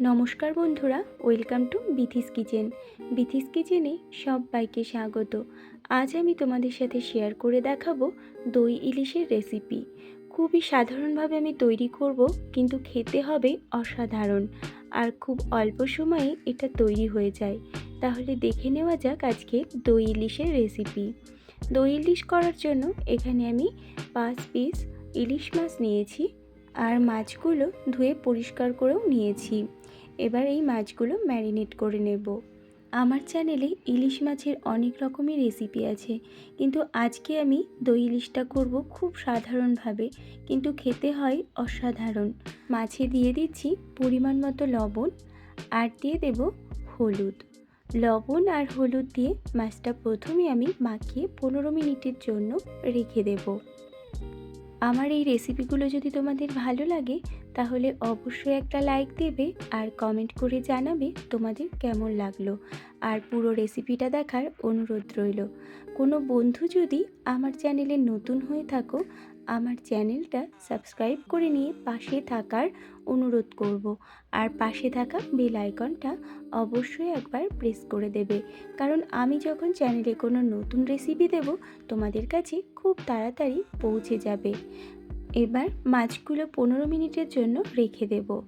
নমস্কার বন্ধুরা, welcome to Bithi's kitchen. Bithi's কিচেনে সবাইকে স্বাগত। আজ আমি তোমাদের সাথে শেয়ার করে দেখাবো দই ইলিশের রেসিপি। খুবই সাধারণভাবে আমি তৈরি করব, কিন্তু খেতে হবে অসাধারণ। আর খুব অল্প সময়ে এটা তৈরি হয়ে যায়। তাহলে দেখে নেওয়া যাক আজকে দই ইলিশের রেসিপি। দই ইলিশ করার জন্য এখানে আমি পাঁচ পিস ইলিশ মাছ নিয়েছি, আর মাছগুলো ধুয়ে পরিষ্কার করেও নিয়েছি। এবার এই মাছগুলো ম্যারিনেট করে নেব। আমার চ্যানেলে ইলিশ মাছের অনেক রকমের রেসিপি আছে, কিন্তু আজকে আমি দই ইলিশটা করব খুব সাধারণভাবে, কিন্তু খেতে হয় অসাধারণ। মাছে দিয়ে দিচ্ছি পরিমাণ মতো লবণ আর দিয়ে দেব হলুদ। লবণ আর হলুদ দিয়ে মাছটা প্রথমে আমি মাখিয়ে পনেরো মিনিটের জন্য রেখে দেবো। আমার এই রেসিপিগুলো যদি তোমাদের ভালো লাগে তাহলে অবশ্যই একটা লাইক দেবে আর কমেন্ট করে জানাবে তোমাদের কেমন লাগল। আর পুরো রেসিপিটা দেখার অনুরোধ রইল। কোনো বন্ধু যদি আমার চ্যানেলে নতুন হয়ে থাকো, আমার চ্যানেলটা সাবস্ক্রাইব করে নিয়ে পাশে থাকার অনুরোধ করব। আর পাশে থাকা বেল আইকনটা অবশ্যই একবার প্রেস করে দেবে। কারণ আমি যখন চ্যানেলে কোনো নতুন রেসিপি দেব, তোমাদের কাছে খুব তাড়াতাড়ি পৌঁছে যাবে। এবার মাছগুলো পনেরো মিনিটের জন্য রেখে দেব।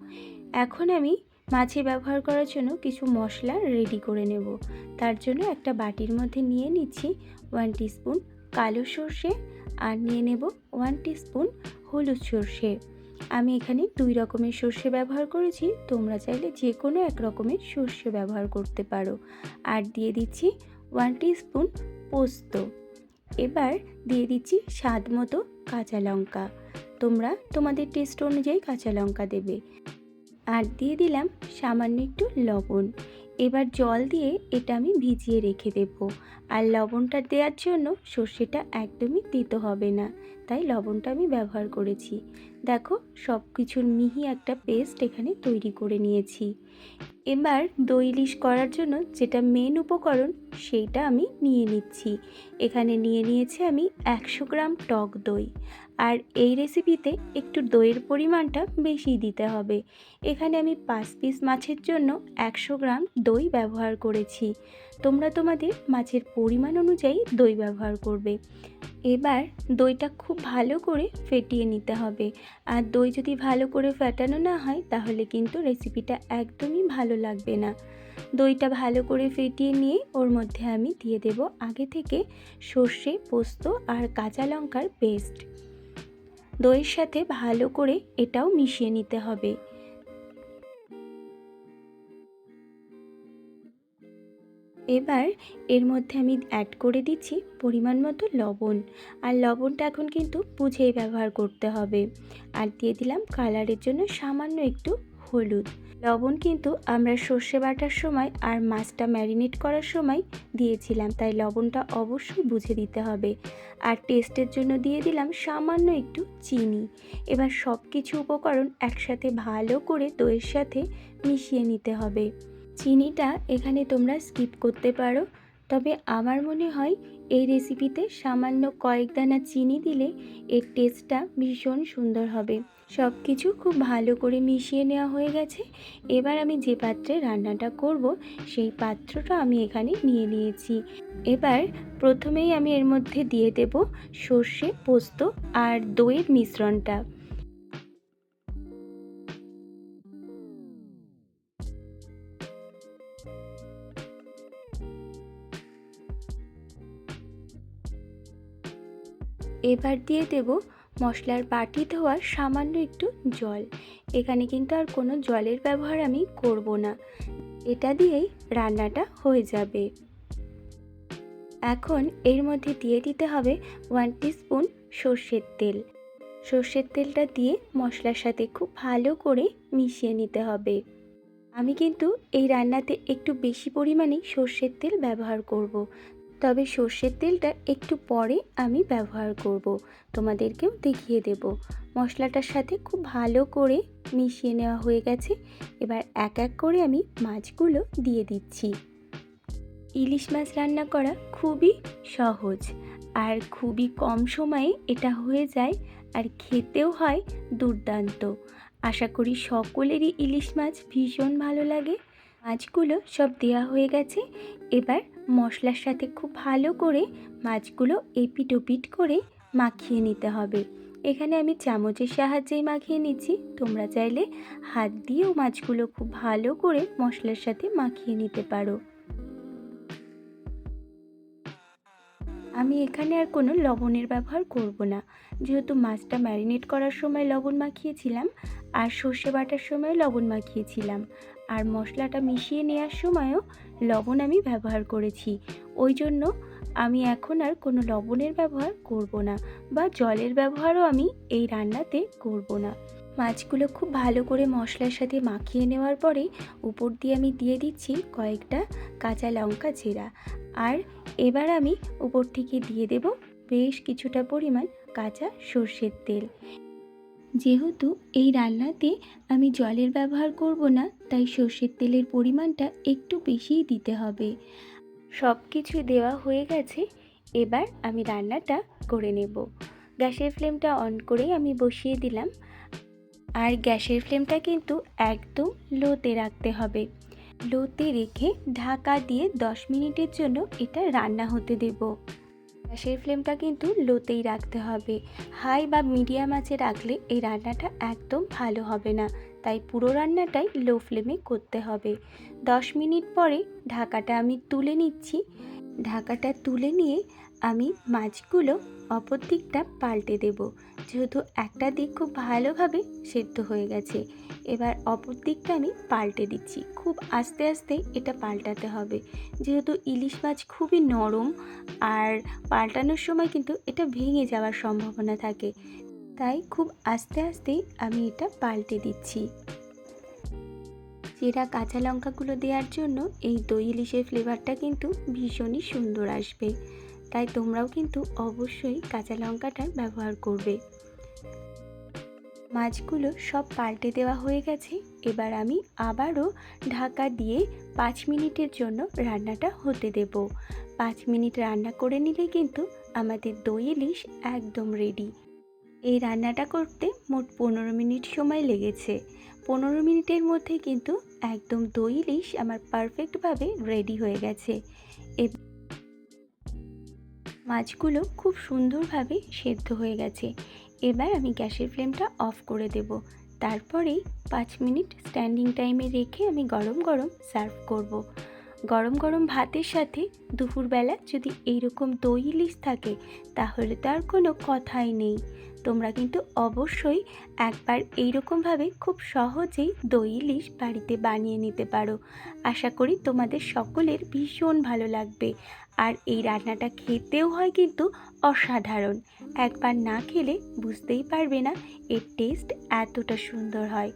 এখন আমি মাছে ব্যবহার করার জন্য কিছু মশলা রেডি করে নেব। তার জন্য একটা বাটির মধ্যে নিয়ে নিচ্ছি ওয়ান টিস্পুন কালো সর্ষে আর নিয়ে নেব ওয়ান টিস্পুন হলুদ সর্ষে। আমি এখানে দুই রকমের সর্ষে ব্যবহার করেছি, তোমরা চাইলে যে কোনো এক রকমের সর্ষে ব্যবহার করতে পারো। আর দিয়ে দিচ্ছি ওয়ান টিস্পুন পোস্ত। এবার দিয়ে দিচ্ছি স্বাদ মতো কাঁচা লঙ্কা। তোমরা তোমাদের টেস্ট অনুযায়ী কাঁচা লঙ্কা দেবে। আর দিয়ে দিলাম সামান্য একটু লবণ। এবার জল দিয়ে এটা আমি ভিজিয়ে রেখে দেব। আর লবণটা দেওয়ার জন্য সর্ষেটা একদমই দিতে হবে না, তাই লবণটা আমি ব্যবহার করেছি। দেখো সব কিছুর মিহি একটা পেস্ট এখানে তৈরি করে নিয়েছি। এবার দই ইলিশ করার জন্য যেটা মেন উপকরণ সেইটা আমি নিয়ে নিচ্ছি। এখানে নিয়ে নিয়েছি আমি একশো গ্রাম টক দই। আর এই রেসিপিতে একটু দইয়ের পরিমাণটা বেশি দিতে হবে। এখানে আমি পাঁচ পিস মাছের জন্য একশো গ্রাম দই ব্যবহার করেছি। তোমরা তোমাদের মাছের পরিমাণ অনুযায়ী দই ব্যবহার করবে। এবার দইটা খুব ভালো করে ফেটিয়ে নিতে হবে। আর দই যদি ভালো করে ফেটানো না হয়, তাহলে কিন্তু রেসিপিটা একদমই ভালো লাগবে না। দইটা ভালো করে ফেটিয়ে নিয়ে ওর মধ্যে আমি দিয়ে দেব আগে থেকে সর্ষে, পোস্ত আর কাঁচা লঙ্কার পেস্ট দইয়ের সাথে ভালো করে এটাও মিশিয়ে নিতে হবে। এবার এর মধ্যে আমি অ্যাড করে দিচ্ছি পরিমাণ মতো লবণ। আর লবণটা এখন কিন্তু বুঝেই ব্যবহার করতে হবে। আর দিয়ে দিলাম কালারের জন্য সামান্য একটু হলুদ। লবণ কিন্তু আমরা সর্ষে বাটার সময় আর মাছটা ম্যারিনেট করার সময় দিয়েছিলাম, তাই লবণটা অবশ্যই বুঝে দিতে হবে। আর টেস্টের জন্য দিয়ে দিলাম সামান্য একটু চিনি। এবার সব কিছু উপকরণ একসাথে ভালো করে দইয়ের সাথে মিশিয়ে নিতে হবে। চিনিটা এখানে তোমরা স্কিপ করতে পারো, তবে আমার মনে হয় এই রেসিপিতে সামান্য কয়েক দানা চিনি দিলে এর টেস্টটা ভীষণ সুন্দর হবে। সব কিছু খুব ভালো করে মিশিয়ে নেওয়া হয়ে গেছে। এবার আমি যে পাত্রে রান্নাটা করব, সেই পাত্রটা আমি এখানে নিয়ে নিয়েছি। এবার প্রথমেই আমি এর মধ্যে দিয়ে দেব সর্ষে, পোস্ত আর দইয়ের মিশ্রণটা। এবার দিয়ে দেব মশলার বাটি ধোয়ার সামান্য একটু জল। এখানে কিন্তু আর কোনো জলের ব্যবহার আমি করব না। এটা দিয়েই রান্নাটা হয়ে যাবে। এখন এর মধ্যে দিয়ে দিতে হবে ওয়ান স্পুন সর্ষের তেল। সর্ষের তেলটা দিয়ে মশলার সাথে খুব ভালো করে মিশিয়ে নিতে হবে। আমি কিন্তু এই রান্নাতে একটু বেশি পরিমাণেই সর্ষের তেল ব্যবহার করব। তবে সর্ষের তেলটা একটু পরে আমি ব্যবহার করব। তোমাদেরকেও দেখিয়ে দেব। মশলাটার সাথে খুব ভালো করে মিশিয়ে নেওয়া হয়ে গেছে। এবার এক এক করে আমি মাছগুলো দিয়ে দিচ্ছি। ইলিশ মাছ রান্না করা খুবই সহজ। আর খুবই কম সময়ে এটা হয়ে যায় আর খেতেও হয় দুর্দান্ত। আশা করি সকলেরই ইলিশ মাছ ভীষণ ভালো লাগে। মাছগুলো সব দেওয়া হয়ে গেছে। এবার মশলার সাথে খুব ভালো করে মাছগুলো এপিট ওপিট করে মাখিয়ে নিতে হবে। এখানে আমি চামচের সাহায্যেই মাখিয়ে নিচ্ছি। তোমরা চাইলে হাত দিয়েও মাছগুলো খুব ভালো করে মশলার সাথে মাখিয়ে নিতে পারো। আমি এখানে আর কোনো লবণের ব্যবহার করব না। যেহেতু মাছটা ম্যারিনেট করার সময় লবণ মাখিয়েছিলাম আর সর্ষে বাটার সময় লবণ মাখিয়েছিলাম। আর মশলাটা মিশিয়ে নেওয়ার সময়ও লবণ আমি ব্যবহার করেছি। ওই জন্য আমি এখন আর কোনো লবণের ব্যবহার করব না বা জলের ব্যবহারও আমি এই রান্নাতে করব না। মাছগুলো খুব ভালো করে মশলার সাথে মাখিয়ে নেওয়ার পরে উপর দিয়ে আমি দিয়ে দিচ্ছি কয়েকটা কাঁচা লঙ্কা চেরা আর এবার আমি উপর থেকে দিয়ে দেব বেশ কিছুটা পরিমাণ কাঁচা সর্ষের তেল। যেহেতু এই রান্নাতে আমি জলের ব্যবহার করব না, তাই সর্ষের তেলের পরিমাণটা একটু বেশিই দিতে হবে। সব কিছু দেওয়া হয়ে গেছে, এবার আমি রান্নাটা করে নেব। গ্যাসের ফ্লেমটা অন করে আমি বসিয়ে দিলাম। আর গ্যাসের ফ্লেমটা কিন্তু একদম লোতে রাখতে হবে। লোতে রেখে ঢাকা দিয়ে দশ মিনিটের জন্য এটা রান্না হতে দেব। গ্যাসের ফ্লেমটা কিন্তু লোতেই রাখতে হবে। হাই বা মিডিয়াম আঁচে রাখলে এই রান্নাটা একদম ভালো হবে না। তাই পুরো রান্নাটাই লো ফ্লেমে করতে হবে। দশ মিনিট পরে ঢাকাটা আমি তুলে নিচ্ছি। ঢাকাটা তুলে নিয়ে আমি মাছগুলো অপর দিকটা পাল্টে দেব। যেহেতু একটা দিক খুব ভালোভাবে সেদ্ধ হয়ে গেছে, এবার অপর দিকটা আমি পাল্টে দিচ্ছি। খুব আস্তে আস্তে এটা পাল্টাতে হবে। যেহেতু ইলিশ মাছ খুবই নরম আর পাল্টানোর সময় কিন্তু এটা ভেঙে যাওয়ার সম্ভাবনা থাকে, তাই খুব আস্তে আস্তেই আমি এটা পাল্টে দিচ্ছি। চেরা কাঁচা লঙ্কাগুলো দেওয়ার জন্য এই দই ইলিশের ফ্লেভারটা কিন্তু ভীষণই সুন্দর আসবে। তাই তোমরাও কিন্তু অবশ্যই কাঁচা লঙ্কাটা ব্যবহার করবে। মাছগুলো সব পাল্টে দেওয়া হয়ে গেছে। এবার আমি আবারও ঢাকা দিয়ে পাঁচ মিনিটের জন্য রান্নাটা হতে দেব। পাঁচ মিনিট রান্না করে নিলে কিন্তু আমাদের দই ইলিশ একদম রেডি এই রান্নাটা করতে মোট পনেরো মিনিট সময় লেগেছে। পনেরো মিনিটের মধ্যে কিন্তু একদম দই ইলিশ আমার পারফেক্টভাবে রেডি হয়ে গেছে। মাছগুলো খুব সুন্দরভাবে সেদ্ধ হয়ে গেছে। এবার আমি গ্যাসের ফ্লেমটা অফ করে দেব। তারপরেই পাঁচ মিনিট স্ট্যান্ডিং টাইমে রেখে আমি গরম গরম সার্ভ করব। গরম গরম ভাতের সাথে দুপুরবেলা যদি এইরকম দই ইলিশ থাকে, তাহলে তো আর কোনো কথাই নেই। তোমরা কিন্তু অবশ্যই একবার এইরকমভাবে খুব সহজেই দই ইলিশ বাড়িতে বানিয়ে নিতে পারো। আশা করি তোমাদের সকলের ভীষণ ভালো লাগবে। আর এই রান্নাটা খেতেও হয় কিন্তু অসাধারণ। একবার না খেলে বুঝতেই পারবে না এর টেস্ট এতটা সুন্দর হয়।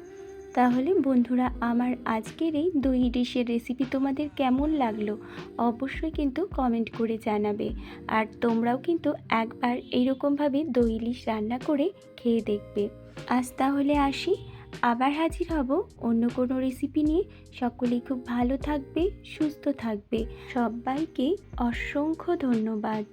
তাহলে বন্ধুরা, আমার আজকের এই দই ডিশের রেসিপি তোমাদের কেমন লাগল? অবশ্যই কিন্তু কমেন্ট করে জানাবে। আর তোমরাও কিন্তু একবার এইরকমভাবে দই ইলিশ রান্না করে খেয়ে দেখবে। আজ তাহলে আসি। আবার হাজির হব অন্য কোনো রেসিপি নিয়ে। সকলেই খুব ভালো থাকবে, সুস্থ থাকবে। সবাইকে অসংখ্য ধন্যবাদ।